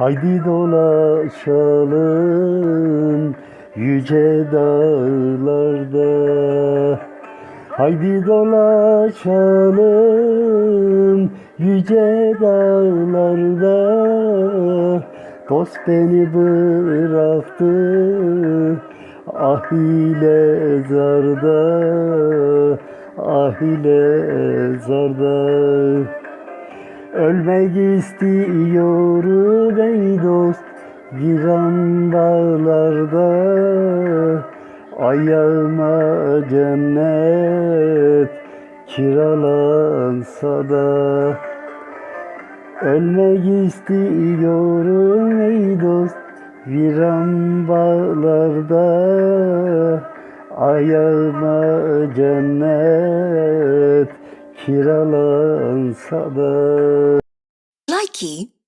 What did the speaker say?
Haydi dolaşalım yüce dağlarda. Haydi dolaşalım yüce dağlarda. Dost beni bıraktı ah ile zarda Ah ile zarda. Ölmek istiyorum ey dost Viran bağlarda Ayağıma cennet Kiralansa da. Ölmek istiyorum ey dost Viran bağlarda Ayağıma cennet Kiralansa da. Likey